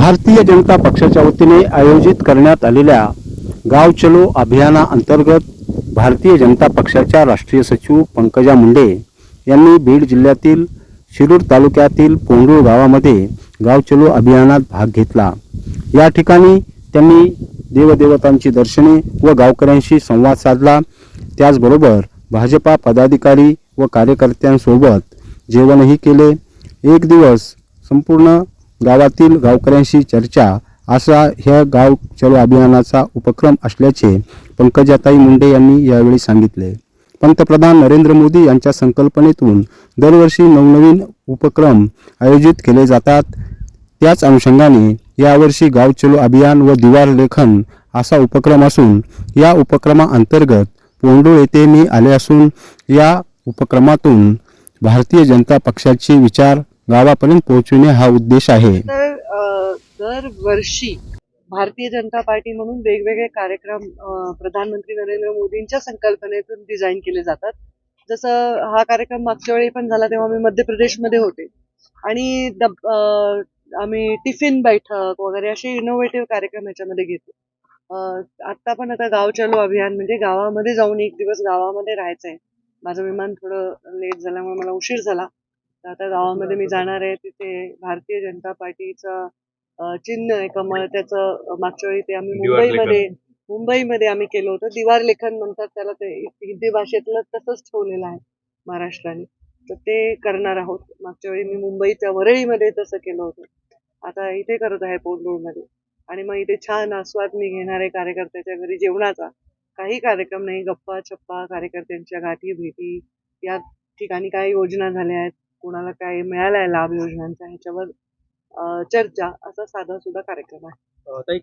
भारतीय जनता पक्षाच्या वतीने आयोजित करण्यात आलेल्या गाव चलो अभियानाअंतर्गत भारतीय जनता पक्षाच्या राष्ट्रीय सचिव पंकजा मुंडे यांनी बीड जिल्ह्यातील शिरूर तालुक्यातील पोंडूळ गावामध्ये गाव चलो अभियानात भाग घेतला. या ठिकाणी त्यांनी देवदेवतांची दर्शने व गावकऱ्यांशी संवाद साधला. त्याचबरोबर भाजपा पदाधिकारी व कार्यकर्त्यांसोबत जेवणही केले. एक दिवस संपूर्ण गावातील गावकऱ्यांशी चर्चा असा ह्या गाव चलो अभियानाचा उपक्रम असल्याचे पंकजाताई मुंडे यांनी यावेळी सांगितले. पंतप्रधान नरेंद्र मोदी यांच्या संकल्पनेतून दरवर्षी नवनवीन उपक्रम आयोजित केले जातात. त्याच अनुषंगाने यावर्षी गाव चलो अभियान व दिवार लेखन असा उपक्रम असून या उपक्रमाअंतर्गत पोंडूळ येथे मी आले असून या उपक्रमातून भारतीय जनता पक्षाचे विचार गावापर्यंत पोहोचविणे हा उद्देश आहे. तर दरवर्षी भारतीय जनता पार्टी म्हणून वेगवेगळे कार्यक्रम प्रधानमंत्री नरेंद्र मोदींच्या संकल्पनेतून डिझाईन केले जातात. जसं हा कार्यक्रम मागच्या वेळी पण झाला तेव्हा मी मध्य प्रदेशमध्ये होते. आणि आम्ही टिफिन बैठक वगैरे असे इनोव्हेटिव्ह कार्यक्रम ह्याच्यामध्ये घेतो. आता आत्ता पण आता गाव चलो अभियान म्हणजे गावामध्ये जाऊन एक दिवस गावामध्ये राहायचं आहे माझं विमान थोडं लेट झाल्यामुळे मला उशीर झाला. आता गावामध्ये मी जाणार आहे तिथे भारतीय जनता पार्टीचं अ, चिन्ह आहे. कमळ त्याचं मागच्या वेळी ते आम्ही दिवार. मुंबईमध्ये मुंबईमध्ये आम्ही केलं होतं. दिवार लेखन म्हणतात त्याला ते हिंदी भाषेतलं तसंच ठेवलेलं आहे महाराष्ट्राने. तर ते करणार आहोत. मागच्या वेळी मी मुंबईच्या वरळीमध्ये तसं केलं होतं. आता इथे करत आहे पोंडूळमध्ये. आणि मग इथे छान आस्वाद मी घेणार आहे कार्यकर्त्याच्या घरी जेवणाचा. काही कार्यक्रम नाही. गप्पा छप्पा कार्यकर्त्यांच्या गाठी भेटी या ठिकाणी काय योजना झाल्या आहेत. कोणाला काय मिळालाय लाभ योजनांचा ह्याच्यावर चर्चा असा साधा सुद्धा कार्यक्रम आहे.